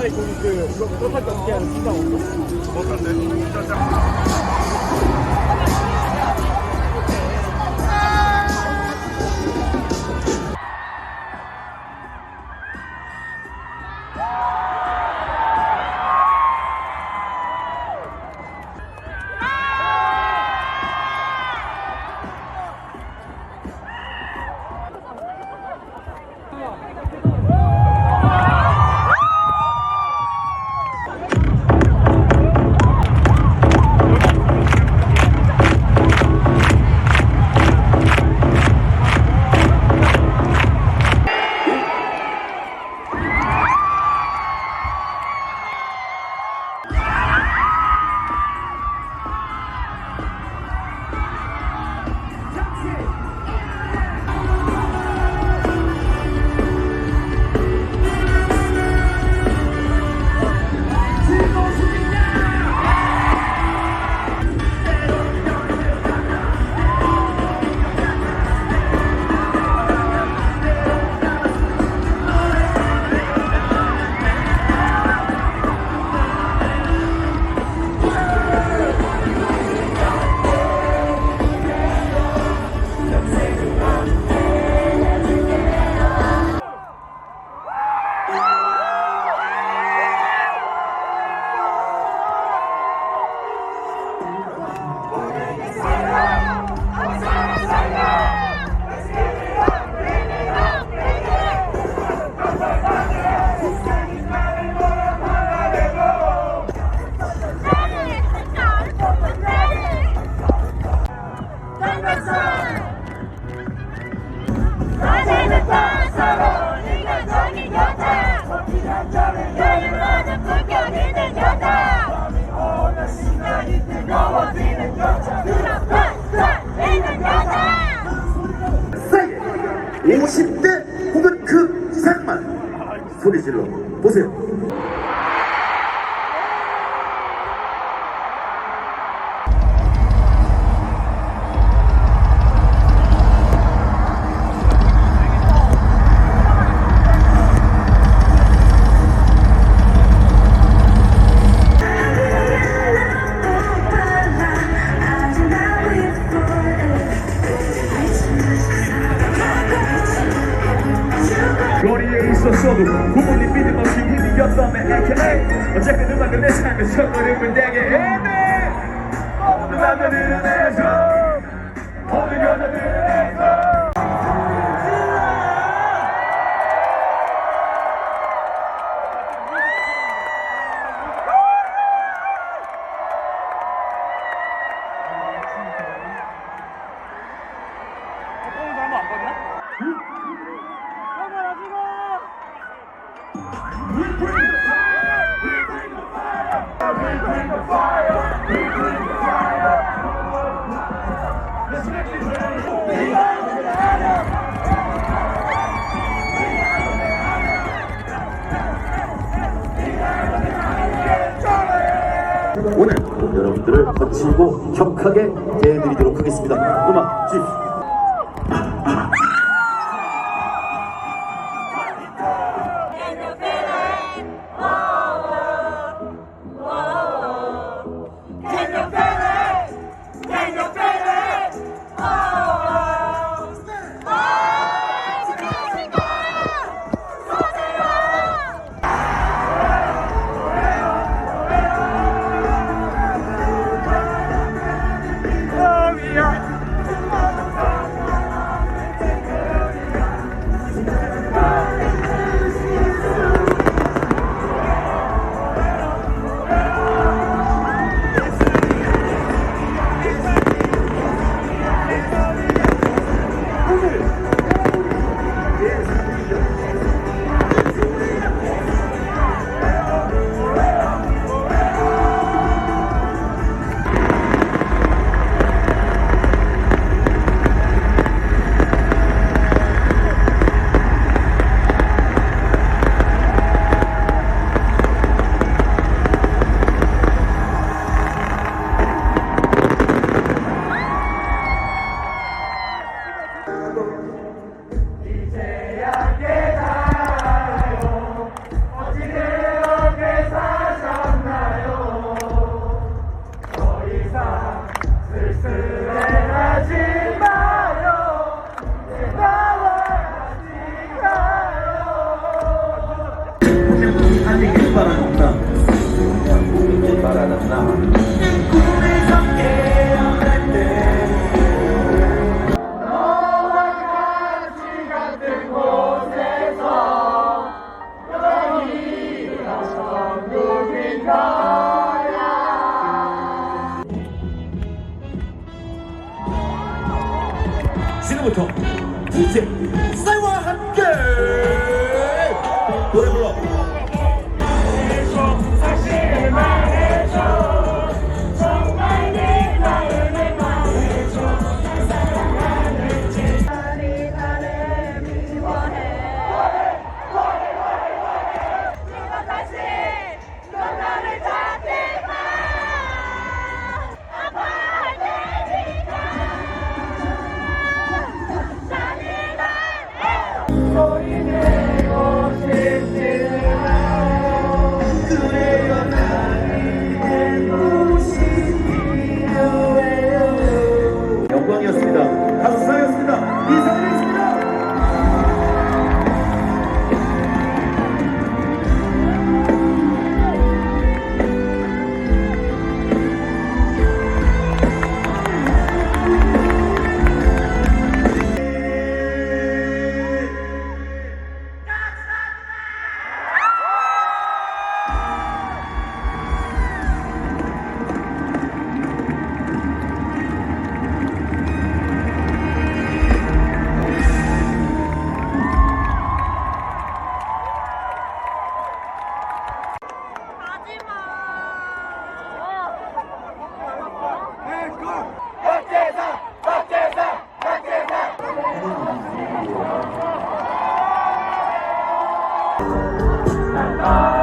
哎，对对对，都都太搞笑了，知道吗？我感觉你们在干嘛？decirlo. Puse solu Kumun ipini başı gibi yatağım ve aka Ocak adımla güneş kaymı çöplerim ve dege Emi Oldu ben de bir enerji 오늘 여러분들을 거칠고 격하게 대해드리도록 하겠습니다. 음악 주십시오. 直接 Bye.